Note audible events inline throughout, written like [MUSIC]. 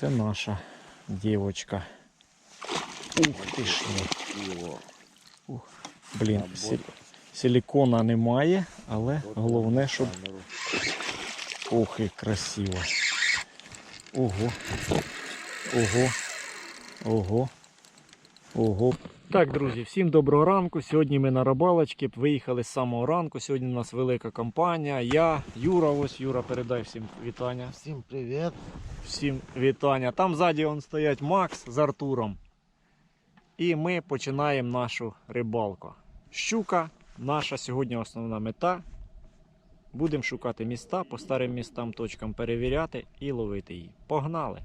Це наша дівочка. Ух ти ж. Ух, блін, сі- силікона немає, але головне, щоб. Ох, і красиво. Ого. Ого. Ого. Ого. Так, друзі, всім доброго ранку. Сьогодні ми на рибалочці. Виїхали з самого ранку. Сьогодні у нас велика компанія. Я, Юра, ось Юра, передай всім вітання. Всім привіт. Всім вітання. Там ззаді он стоять Макс з Артуром. І ми починаємо нашу рибалку. Щука, наша сьогодні основна мета. Будемо шукати міста, по старим містам, точкам перевіряти і ловити її. Погнали!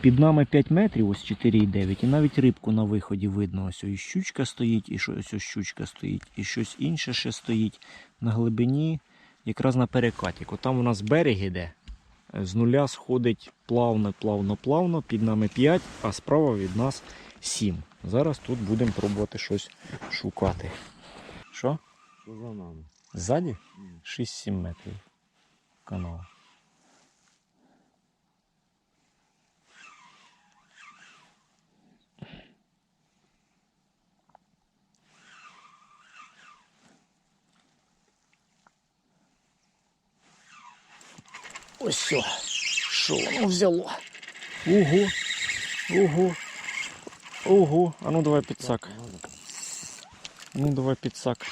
Під нами 5 метрів, ось 4,9, і навіть рибку на виході видно. Ось і щучка стоїть, і ось ось щучка стоїть, і щось інше ще стоїть на глибині, якраз на перекаті. Там у нас берег іде, з нуля сходить плавно, плавно, плавно. Під нами 5, а справа від нас 7. Зараз тут будемо пробувати щось шукати. Що? Що за нами? Ззаді? 6-7 метрів канал. Ось все. Що воно взяло? Ого. Ого. Ого. А ну давай підсак. Ну давай підсак.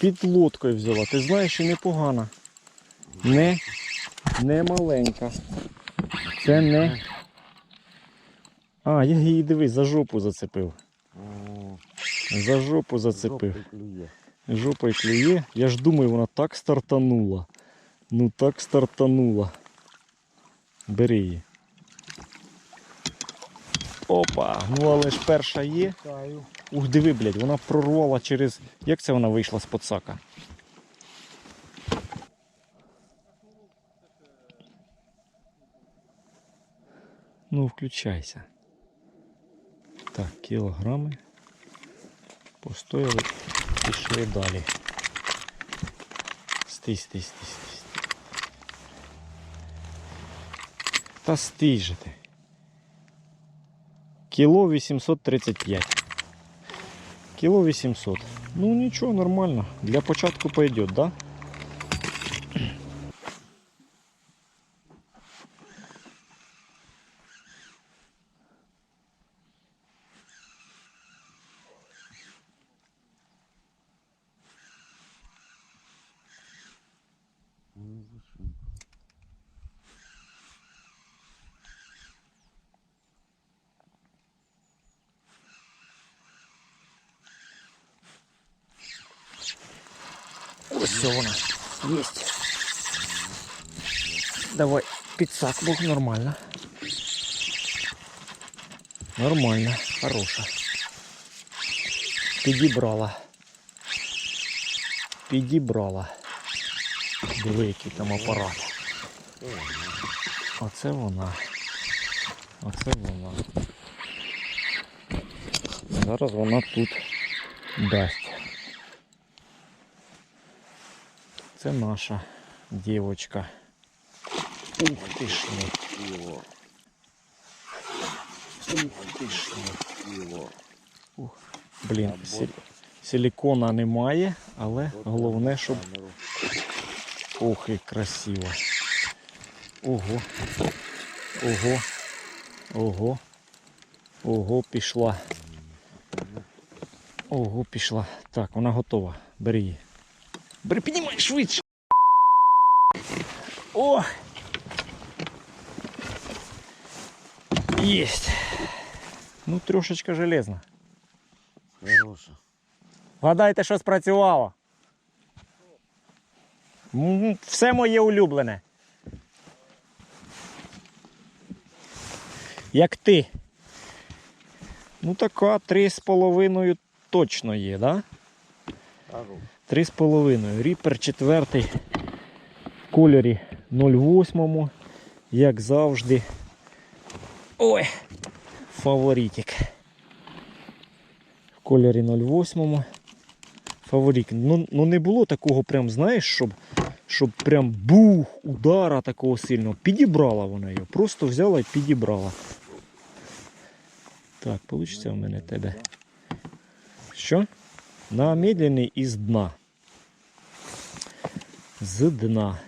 Під лодкою взяла. Ти знаєш, і непогана. Не, не маленька. Це не. А, я її дивись, за жопу зацепив. За жопу зацепив. клює. Жопою клює. Я ж думаю, вона так стартанула. Ну так стартанула. Бери її. Опа, ну але ж перша є. Ух, диви, блядь, вона прорвала через. Як це вона вийшла з подсака? Ну, включайся. Так, кілограми. Постояли, пішли далі. Стій, стій, стій, стій. стій. Та стій же ти. Кіло 835. Кіло 800. Ну нічого, нормально. Для початку пойдет, да? Ось все вона. Есть. Давай, підсак був нормально. Нормально, хороша. Підібрала. Підібрала. Диви, який там апарат. Оце вона. Оце вона. Зараз вона тут дасть. Це наша дівочка. Ух ти ж. Кіло. Ух ти ж. Кіло. Ух. Блін, сі- силікона немає, але головне, щоб. Ох, і красиво. Ого. Ого. Ого. Ого, пішла. Ого, пішла. Так, вона готова. Бери її. Припіднімай швидше. О! Есть. Ну, трешечка железна. Хороша. Гадайте, що спрацювало. Все моє улюблене. Як ти? Ну така три з половиною точно є, так? Да? Хороша. 3,5. Ріпер четвертий в кольорі 0,8, як завжди. Ой! Фаворитик. В кольорі 0,8. Фаворит. Ну ну не було такого, прям, знаєш, щоб щоб прям бух, удара такого сильного. Підібрала вона його. Просто взяла і підібрала. Так, вийде в мене тебе. Що? На медленний із дна. З дна.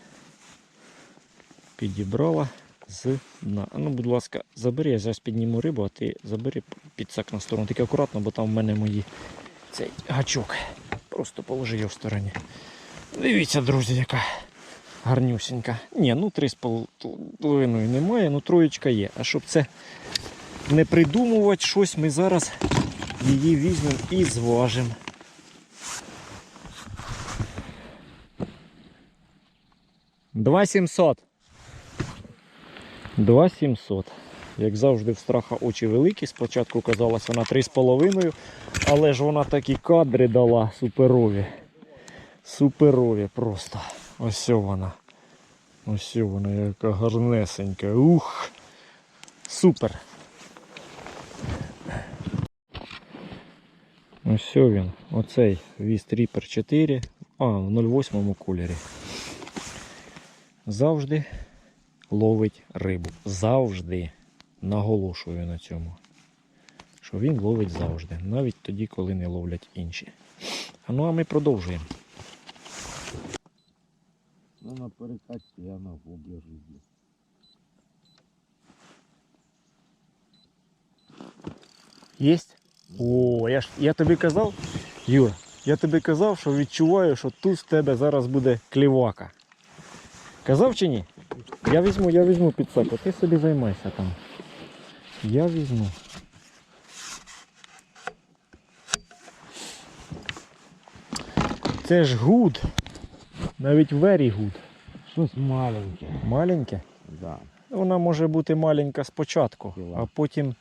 Підібрала з дна. Ну, будь ласка, забери, я зараз підніму рибу, а ти забери підсак на сторону. Тільки акуратно, бо там в мене мої цей гачок. Просто положи його в стороні. Дивіться, друзі, яка гарнюсінька. Ні, ну три з половиною немає, ну троєчка є. А щоб це не придумувати щось, ми зараз її візьмемо і зважимо. Два сімсот. Два сімсот. Як завжди, в страха очі великі. Спочатку казалось вона 3,5, але ж вона такі кадри дала суперові. Суперові просто. Ось вона. Ось вона, яка гарнесенька. Ух! Супер. Ось він. Оцей Віст Reaper 4. А, в 08 кольорі. Завжди ловить рибу. Завжди. Наголошую на цьому. Що він ловить завжди. Навіть тоді, коли не ловлять інші. А ну а ми продовжуємо. Ну на перекатці я на воблер люблю. Єсть? О, я ж я тобі казав, Юр, я тобі казав, що відчуваю, що тут з тебе зараз буде клівака. Казав чи ні? Я візьму, я візьму підсак, а ти собі займайся там. Я візьму. Це ж гуд. Навіть very good. Щось маленьке. Маленьке. Да. Вона може бути маленька спочатку, а потім,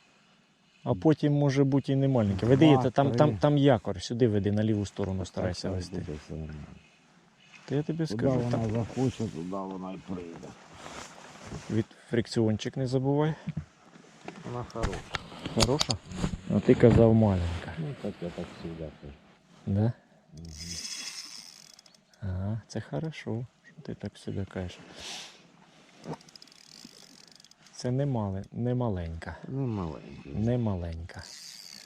а потім може бути і не маленька. Веди, там, там, там якор, сюди веди, на ліву сторону старайся вести. Та я тобі Куди скажу, вона там захоче, туди вона і прийде. від фрикціончик не забувай. Вона хороша. Хороша? А ти казав маленька. Ну так я так завжди кажу. Да? Ага, це хорошо, що ти так собі кажеш. Це не, мале, не маленька. Не маленький. Не маленька.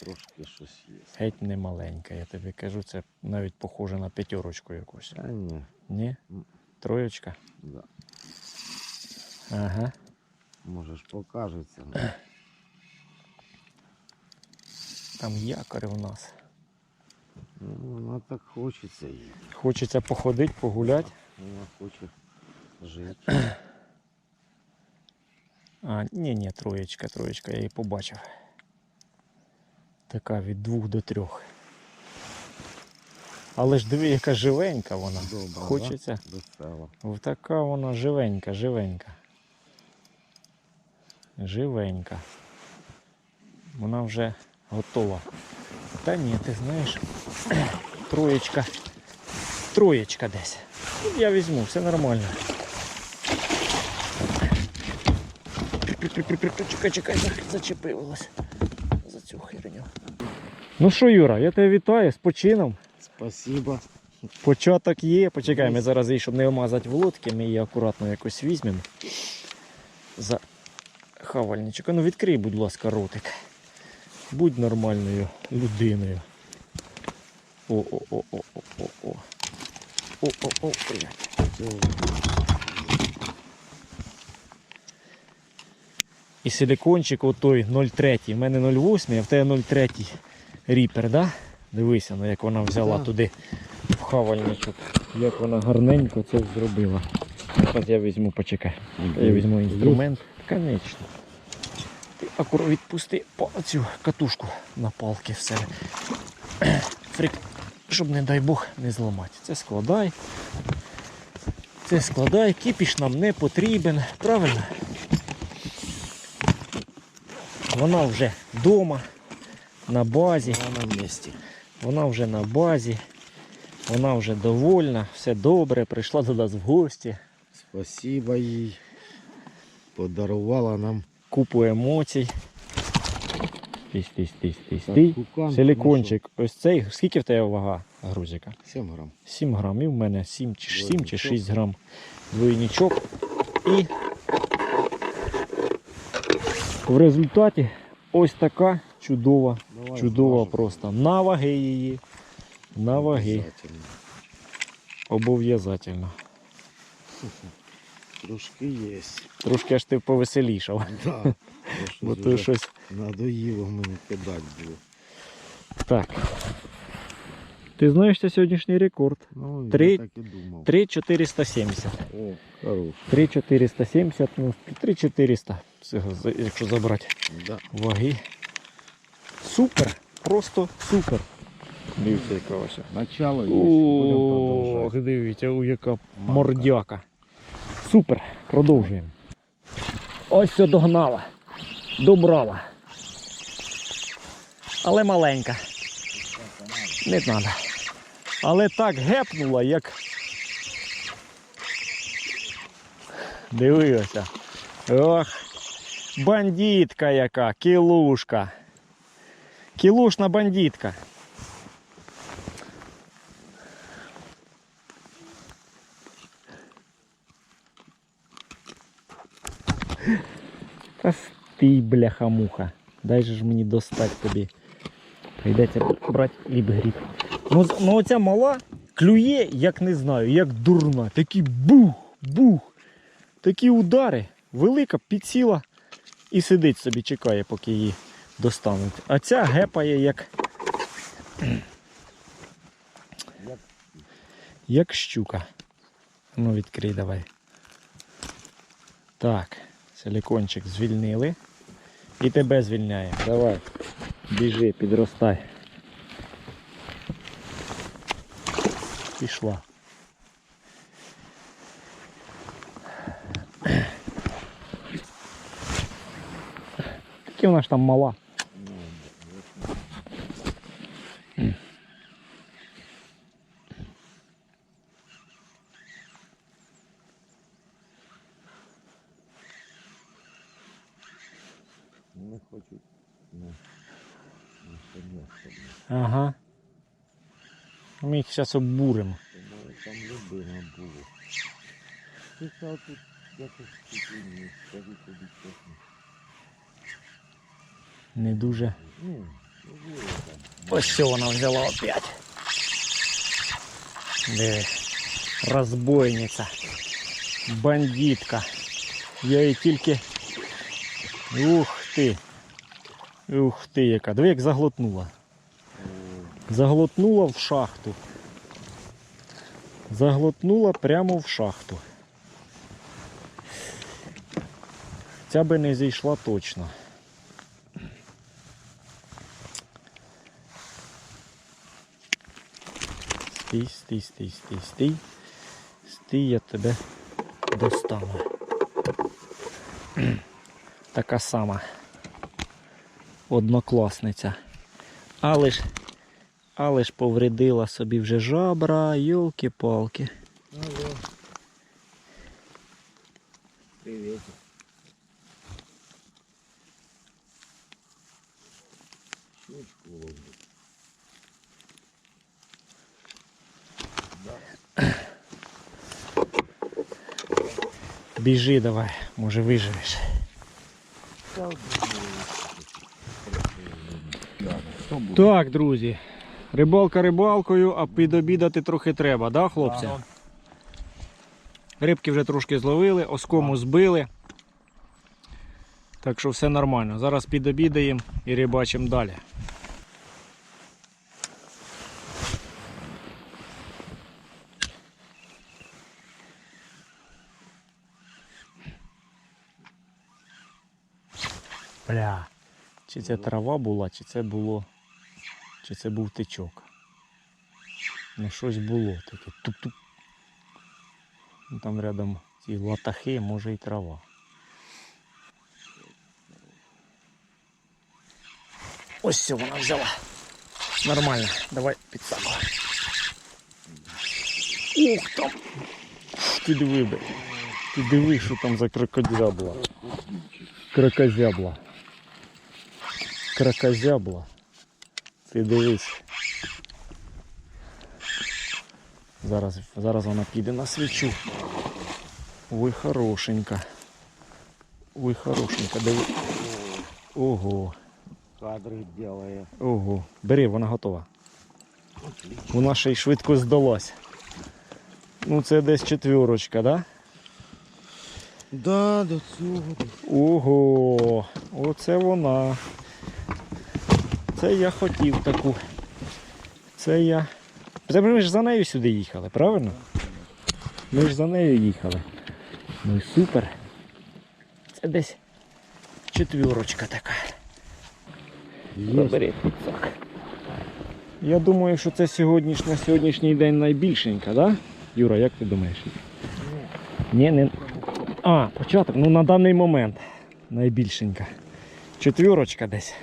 Трошки щось є. Геть не маленька, я тобі кажу, це навіть похоже на п'ятерочку якусь. Та ні. Ні? Троєчка? Да. Ага. Може ж покажеться. [CLEARS THROAT] Там якори у нас. Ну, вона так хочеться їй. Хочеться походити, погуляти. Вона хоче жити. [CLEARS THROAT] А, ні, ні, троєчка, троєчка, я її побачив. Така від двох до трьох. Але ж диви, яка живенька вона. Добре, Хочеться. Да? Така вона живенька, живенька. Живенька. Вона вже готова. Та ні, ти знаєш, [CLEARS THROAT] троєчка. Троєчка десь. Я візьму, все нормально. Чекай, чекай, зачепилась. Ну що, Юра, я тебе вітаю з почином. Спасибо. Початок є. Почекай, ми зараз її, щоб не омазати в лодки, ми її акуратно якось візьмемо. За хавальничок. Ну відкрий, будь ласка, ротик. Будь нормальною людиною. О-о-о-о-о-о-о. О-о-о, блядь. І силикончик отой 0,3. У мене 0,8, а в тебе 0,3 ріпер, да? Дивися, ну як вона взяла Так. туди в хавальничок. Як вона гарненько це зробила. Зараз я візьму, почекай. Я візьму інструмент. Конечно. Ти акуrat відпусти по- цю катушку на палки в себе. [CLEARS THROAT] Фрик, щоб, не дай Бог, не зламати. Це складай. Це складай, кіпіш нам не потрібен. Правильно? Вона вже вдома, на базі. Вона на місці. Вона вже на базі. Вона вже довольна, все добре, прийшла до нас в гості. Спасибо їй. Подарувала нам Купу емоцій. Тись, тись, тись, тись, тись. кукан, Силикончик. Ось цей. Скільки в тебе вага? грузика? 7 грам. 7 грам. І в мене 7 чи, 7 чи 6 грам двойничок. І в результаті ось така чудова, Давай чудова зважимо. просто. На ваги її. На ваги. Обов'язательно. [LAUGHS] Трошки є. Трошки аж ти повеселішав. [LAUGHS] Да. Бо то щось. надоїло мені кидати було. Так. Ти знаєш це сьогоднішній рекорд. Ну, Три- я так і думав. 3,470. О, хорош. 3,470, ну 3,400, всього, за- якщо забрати Да. ваги. Супер! Просто супер. Дивіться, яка ось. Начало є. Ох, дивіться, у яка мордяка. Супер, продовжуємо. Ось все догнала. Добрала. Але маленька. Не треба. Але так гепнула, як. Дивилася. Ох, бандитка яка, кілушка. Кілушна бандитка. Та стій, бляха-муха. Дай же ж мені достать тобі. Прийдеться брати ліп-гріб. Ну, ну оця мала клює, як не знаю, як дурна. Такі бух, бух. Такі удари. Велика підсіла і сидить собі, чекає, поки її достануть. А ця гепає як. Як щука. Ну, відкрий давай. Так, силикончик звільнили. І тебе звільняємо. Давай. Біжи, підростай. Пішла. Такі вона ж там мала. Не хочу. Не. Не конечно. Ага. Ми їх зараз обуримо. Там людина було. Ти що тут якось спокійно, скажу тобі чесно. Не дуже. Ось що вона взяла опять. Диви. Розбойниця. Бандитка. Я її тільки. Ух ти. Ух ти яка. Диви, як заглотнула. Заглотнула в шахту. Заглотнула прямо в шахту. Ця би не зійшла точно. Стій, стій, стій, стій, стій. Стій, я тебе достану. Така сама однокласниця. Але ж але ж повредила собі вже жабра, йолки-палки. Алло. Привет. Щучку ловлю. Біжи давай, може виживеш. Так, друзі. Рибалка рибалкою, а підобідати трохи треба, да, хлопці? Ага. Рибки вже трошки зловили, оскому збили. Так що все нормально. Зараз підобідаємо і рибачимо далі. Бля. Чи це трава була, чи це було. Чи це був тичок. Ну щось було таке. Туп-туп. Ну, Там рядом ці латахи, може і трава. Ось все вона взяла. Нормально, давай підсаку. Ух там! Ти диви, бля. Ти диви, що там за крокодзябла. Крокозябла. Крокозябла. Ти дивись. Зараз, зараз вона піде на свічу. Ой, хорошенька. Ой, хорошенька. Диви. Ого. Кадры делает. Ого. Бери, вона готова. Вона ще й швидко здалась. Ну це десь четвірочка, да? Да, до цього. Ого, оце вона. Це я хотів таку. Це я. Це ми ж за нею сюди їхали, правильно? Ми ж за нею їхали. Ну і супер. Це десь четвірочка така. Бери підсак. Я думаю, що це сьогодніш, на сьогоднішній день найбільшенька, да? Юра, як ти думаєш? Ні, не. А, початок, ну на даний момент найбільшенька. Четвірочка десь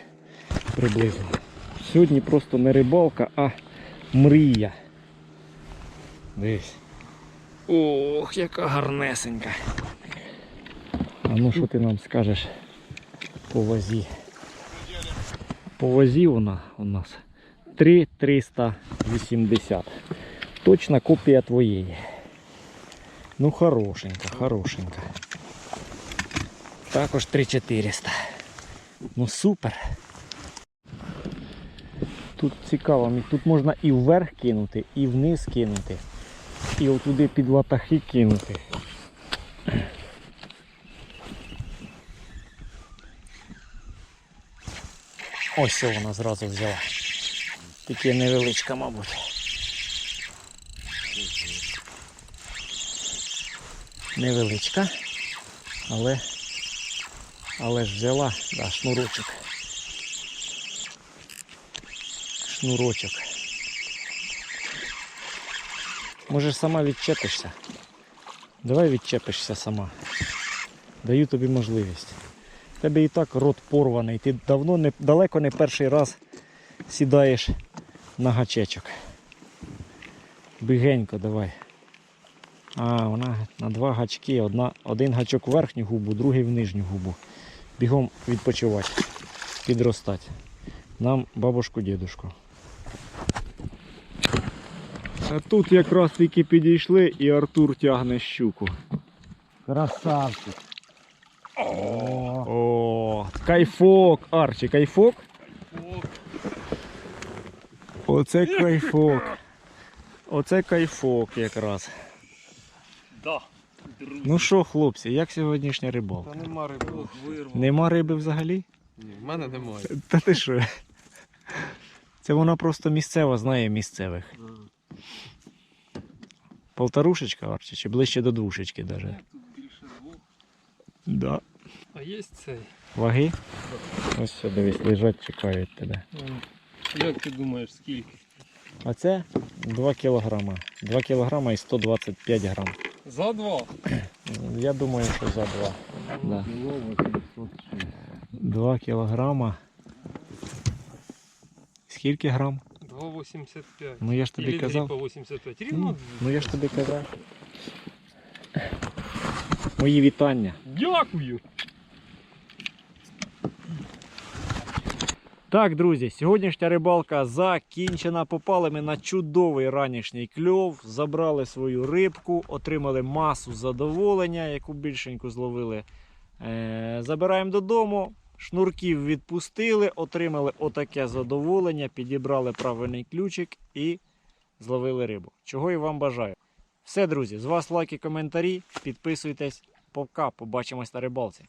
приблизно. Сьогодні просто не рибалка, а мрія. Дивись. Ох, яка гарнесенька. А ну що ти нам скажеш по вазі? По вазі вона у нас 3,380. Точна копія твоєї. Ну, хорошенька, хорошенька. Також 3400. Ну супер. Тут цікаво, тут можна і вверх кинути, і вниз кинути. І отуди під латахи кинути. Ось вона зразу взяла. Тільки невеличка, мабуть. Невеличка, але, але ж взяла да, шнурочок. Шнурочок. Може сама відчепишся? Давай відчепишся сама. Даю тобі можливість. Тебе і так рот порваний. Ти давно не, далеко не перший раз сідаєш на гачечок. Бігенько давай. А, вона на два гачки. Одна, один гачок в верхню губу, другий в нижню губу. Бігом відпочивати, підростати. Нам бабушку, дідушку. А тут якраз тільки підійшли і Артур тягне щуку. Красавчик. О, О кайфок, Арчі, кайфок? Оце кайфок. Оце кайфок якраз. Да, друзі. Ну що, хлопці, як сьогоднішня рибалка? Та нема риби. Ох, вирвав. Нема риби взагалі? Ні, в мене немає. Та ти що? Це вона просто місцева знає місцевих. Полторушечка, Арчі, чи ближче до двушечки навіть. Тут більше двох. Да. А є цей? Ваги? Ось все, дивись, лежать, чекають тебе. Як ти думаєш, скільки? А це 2 кілограма. 2 кілограма і 125 грам. За два. Я думаю, що за 2. Да. 2 кілограма. Скільки грам? 2,85. Ну я ж тобі Или казав. по 85. Ну, Рівно. ну я ж тобі казав. Мої вітання. Дякую. Так, друзі, сьогоднішня рибалка закінчена. Попали ми на чудовий ранішній кльов, забрали свою рибку, отримали масу задоволення, яку більшеньку зловили. Е, забираємо додому, шнурків відпустили, отримали отаке задоволення, підібрали правильний ключик і зловили рибу. Чого і вам бажаю. Все, друзі, з вас лайки, коментарі, підписуйтесь. Пока, побачимось на рибалці.